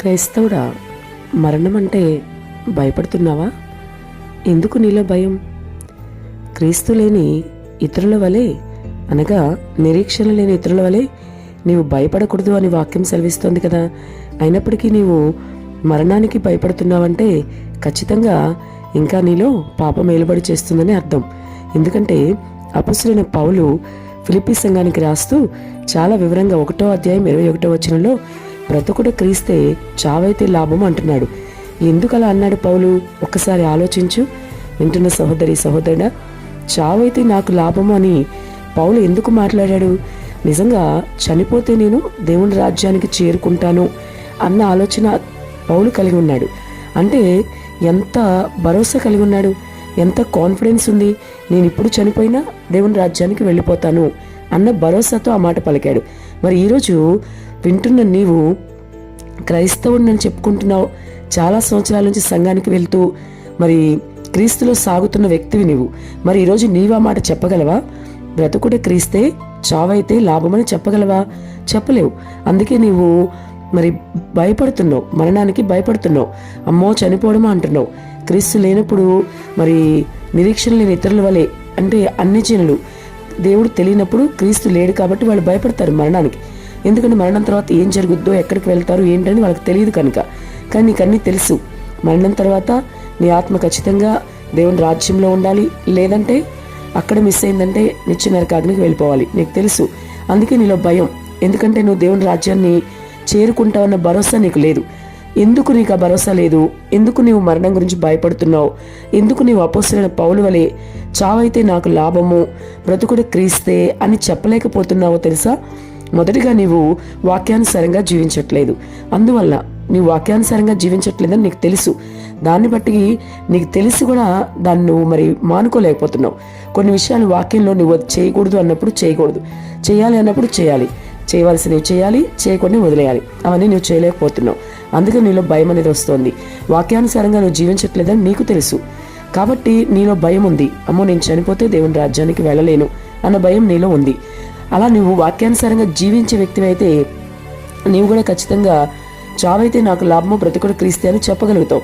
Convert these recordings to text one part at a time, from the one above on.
క్రైస్తవుడా మరణం అంటే భయపడుతున్నావా? ఎందుకు నీలో భయం? క్రీస్తు లేని ఇతరుల వలె అనగా నిరీక్షణ లేని ఇతరుల వలె నీవు భయపడకూడదు అని వాక్యం సెలవిస్తోంది కదా. అయినప్పటికీ నీవు మరణానికి భయపడుతున్నావంటే ఖచ్చితంగా ఇంకా నీలో పాపం ఏలుబడి చేస్తుందని అర్థం. ఎందుకంటే అపసులైన పౌలు ఫిలిపీ సంఘానికి రాస్తూ చాలా వివరంగా ఒకటో అధ్యాయం ఇరవై ఒకటో వచనంలో బ్రతుకుడు క్రీస్తే చావైతే లాభం అంటున్నాడు. ఎందుకలా అన్నాడు పౌలు? ఒక్కసారి ఆలోచించు. వింటున్న సహోదరి సహోదరుడా చావైతే నాకు లాభము అని పౌలు ఎందుకు మాట్లాడాడు? నిజంగా చనిపోతే నేను దేవుని రాజ్యానికి చేరుకుంటాను అన్న ఆలోచన పౌలు కలిగి ఉన్నాడు. అంటే ఎంత భరోసా కలిగి ఉన్నాడు? ఎంత కాన్ఫిడెన్స్ ఉంది? నేను ఇప్పుడు చనిపోయినా దేవుని రాజ్యానికి వెళ్ళిపోతాను అన్న భరోసాతో ఆ మాట పలికాడు. మరి ఈరోజు వింటున్న నీవు క్రైస్తవుడిని చెప్పుకుంటున్నావు. చాలా సంవత్సరాల నుంచి సంఘానికి వెళ్తూ మరి క్రీస్తులో సాగుతున్న వ్యక్తివి నీవు. మరి ఈరోజు నీవు ఆ మాట చెప్పగలవా? బ్రతుకుడే క్రీస్తే చావైతే లాభమని చెప్పగలవా? చెప్పలేవు. అందుకే నీవు మరి భయపడుతున్నావు. మరణానికి భయపడుతున్నావు. అమ్మో చనిపోవడమా అంటున్నావు. క్రీస్తు లేనప్పుడు మరి నిరీక్షణ లేని ఇతరుల వలె అంటే అన్ని జనులు దేవుడు తెలియనప్పుడు క్రీస్తు లేడు కాబట్టి వాళ్ళు భయపడతారు మరణానికి. ఎందుకంటే మరణం తర్వాత ఏం జరుగుద్దో ఎక్కడికి వెళ్తారు ఏంటని వాళ్ళకి తెలియదు కనుక. కానీ నీకు అన్నీ తెలుసు. మరణం తర్వాత నీ ఆత్మ ఖచ్చితంగా దేవుని రాజ్యంలో ఉండాలి. లేదంటే అక్కడ మిస్ అయిందంటే నిత్య నరకాగ్నికి వెళ్ళిపోవాలి. నీకు తెలుసు. అందుకే నీలో భయం. ఎందుకంటే నువ్వు దేవుని రాజ్యాన్ని చేరుకుంటావన్న భరోసా నీకు లేదు. ఎందుకు నీకు ఆ భరోసా లేదు? ఎందుకు నీవు మరణం గురించి భయపడుతున్నావు? ఎందుకు నీవు అపోసరైన పౌలు వలె చావైతే నాకు లాభము? బ్రతుకుడు క్రీస్తే అని చెప్పలేకపోతున్నావో తెలుసా? మొదటిగా నీవు వాక్యానుసారంగా జీవించట్లేదు. అందువల్ల నీవు వాక్యానుసారంగా జీవించట్లేదని నీకు తెలుసు. దాన్ని బట్టి నీకు తెలిసి కూడా దాన్ని నువ్వు మరి మానుకోలేకపోతున్నావు. కొన్ని విషయాలు వాక్యంలో నువ్వు చేయకూడదు అన్నప్పుడు చేయకూడదు. చేయాలి అన్నప్పుడు చేయాలి. చేయవలసినవి చేయాలి చేయకుండా వదిలేయాలి. అవన్నీ నువ్వు చేయలేకపోతున్నావు. అందుకే నీలో భయం అనేది వస్తుంది. వాక్యానుసారంగా నువ్వు జీవించట్లేదని నీకు తెలుసు. కాబట్టి నీలో భయం ఉంది. అమ్మో నేను చనిపోతే దేవుని రాజ్యానికి వెళ్ళలేను అన్న భయం నీలో ఉంది. అలా నువ్వు వాక్యానుసారంగా జీవించే వ్యక్తివైతే నీవు కూడా ఖచ్చితంగా చావైతే నాకు లాభమో బ్రతుకుడు క్రీస్తే అని చెప్పగలుగుతావు.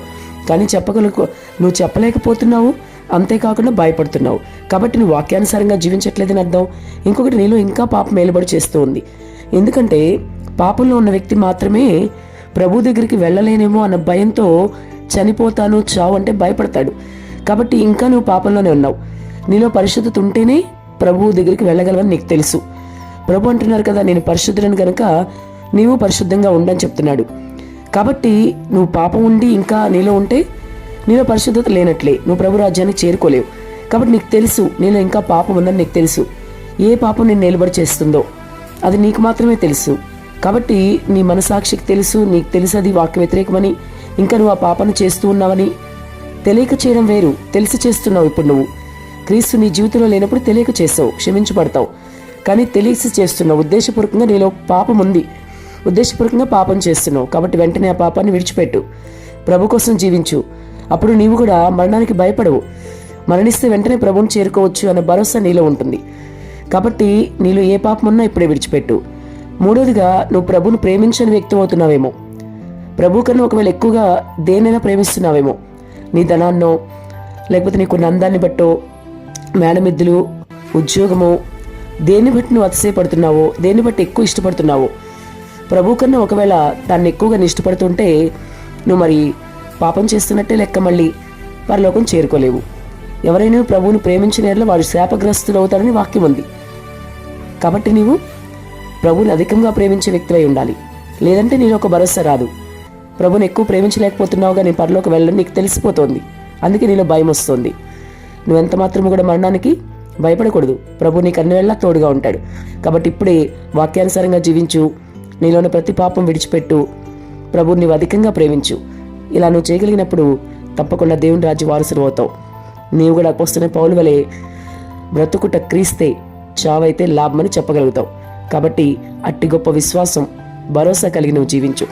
కానీ చెప్పగలుగు నువ్వు చెప్పలేకపోతున్నావు. అంతేకాకుండా భయపడుతున్నావు. కాబట్టి నువ్వు వాక్యానుసారంగా జీవించట్లేదని అర్థం. ఇంకొకటి నీలో ఇంకా పాపం మేలుబడి చేస్తూ ఉంది ఎందుకంటే పాపంలో ఉన్న వ్యక్తి మాత్రమే ప్రభు దగ్గరికి వెళ్ళలేనేమో అన్న భయంతో చనిపోతాను చావు అంటే భయపడతాడు. కాబట్టి ఇంకా నువ్వు పాపంలోనే ఉన్నావు. నీలో పరిశుద్ధత ఉంటేనే ప్రభువు దగ్గరికి వెళ్ళగలవని నీకు తెలుసు. ప్రభు అంటున్నారు కదా నేను పరిశుద్ధులను కనుక నీవు పరిశుద్ధంగా ఉండని చెప్తున్నాడు. కాబట్టి నువ్వు పాపం ఉండి ఇంకా నీలో ఉంటే నీలో పరిశుద్ధత లేనట్లే. నువ్వు ప్రభు రాజ్యాన్ని చేరుకోలేవు. కాబట్టి నీకు తెలుసు నీలో ఇంకా పాపం ఉందని నీకు తెలుసు. ఏ పాపం నేను నిలబడి చేస్తుందో. అది నీకు మాత్రమే తెలుసు. కాబట్టి నీ మనసాక్షికి తెలుసు నీకు తెలుసు అది వాక్య వ్యతిరేకమని ఇంకా నువ్వు ఆ పాపను చేస్తూ ఉన్నావని. తెలియక చేయడం వేరు తెలిసి చేస్తున్నావు ఇప్పుడు నువ్వు. క్రీస్తు నీ జీవితంలో లేనప్పుడు తెలియక చేస్తావు క్షమించబడతావు. కానీ తెలిసి చేస్తున్నావు ఉద్దేశపూర్వకంగా నీలో పాపం ఉంది. ఉద్దేశపూర్వకంగా పాపం చేస్తున్నావు కాబట్టి వెంటనే ఆ పాపాన్ని విడిచిపెట్టు. ప్రభు కోసం జీవించు. అప్పుడు నీవు కూడా మరణానికి భయపడవు. మరణిస్తే వెంటనే ప్రభుని చేరుకోవచ్చు అనే భరోసా నీలో ఉంటుంది. కాబట్టి నీలో ఏ పాపం ఉన్నా ఇప్పుడే విడిచిపెట్టు. మూడోదిగా నువ్వు ప్రభుని ప్రేమించని వ్యక్తి అవుతున్నావేమో ప్రభు కన్నా ఒకవేళ ఎక్కువగా దేనైనా ప్రేమిస్తున్నావేమో. నీ ధనాన్నో లేకపోతే నీకు అందాన్ని బట్టో మేడమిద్దులు ఉద్యోగము దేన్ని బట్టి నువ్వు అతిశయపడుతున్నావో దేన్ని బట్టి ఎక్కువ ఇష్టపడుతున్నావో. ప్రభు కన్నా ఒకవేళ దాన్ని ఎక్కువగా ఇష్టపడుతుంటే నువ్వు మరి పాపం చేస్తున్నట్టే లెక్క మళ్ళీ పరలోకం చేరుకోలేవు. ఎవరైనా ప్రభువుని ప్రేమించిన వారు శాపగ్రస్తులు అవుతారని వాక్యం ఉంది. కాబట్టి నీవు ప్రభుని అధికంగా ప్రేమించే వ్యక్తివై ఉండాలి. లేదంటే నేను ఒక భరోసా రాదు. ప్రభుని ఎక్కువ ప్రేమించలేకపోతున్నావుగా నేను పరలోకి వెళ్ళడం నీకు తెలిసిపోతుంది. అందుకే నీలో భయం వస్తుంది. నువ్వెంత మాత్రము కూడా మరణానికి భయపడకూడదు. ప్రభు నీకు అన్ని వేళ తోడుగా ఉంటాడు. కాబట్టి ఇప్పుడే వాక్యానుసారంగా జీవించు. నీలోని ప్రతి పాపం విడిచిపెట్టు. ప్రభు నీవు అధికంగా ప్రేమించు. ఇలా నువ్వు చేయగలిగినప్పుడు తప్పకుండా దేవుని రాజ్య వారసులు అవుతావు. నీవు కూడా వస్తున్న పౌలు వలె బ్రతుకుట క్రీస్తే చావైతే లాభమని చెప్పగలుగుతావు. కాబట్టి అట్టి గొప్ప విశ్వాసం భరోసా కలిగి నువ్వు జీవించు.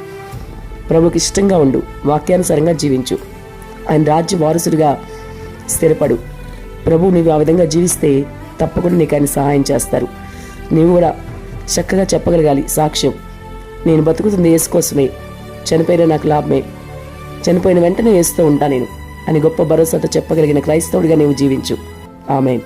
ప్రభుకి ఇష్టంగా ఉండు వాక్యానుసారంగా జీవించు. ఆయన రాజ్య వారసుడిగా స్థిరపడు. ప్రభు నువ్వు ఆ విధంగా జీవిస్తే తప్పకుండా నీకు ఆయన సహాయం చేస్తారు. నీవు కూడా చక్కగా చెప్పగలగాలి సాక్ష్యం. నేను బతుకుతుంది వేసుకోసమే చనిపోయిన నాకు లాభమే. చనిపోయిన వెంటనే వేస్తూ ఉంటా నేను. అని గొప్ప భరోసాతో చెప్పగలిగిన క్రైస్తవుడిగా నీవు జీవించు. ఆమె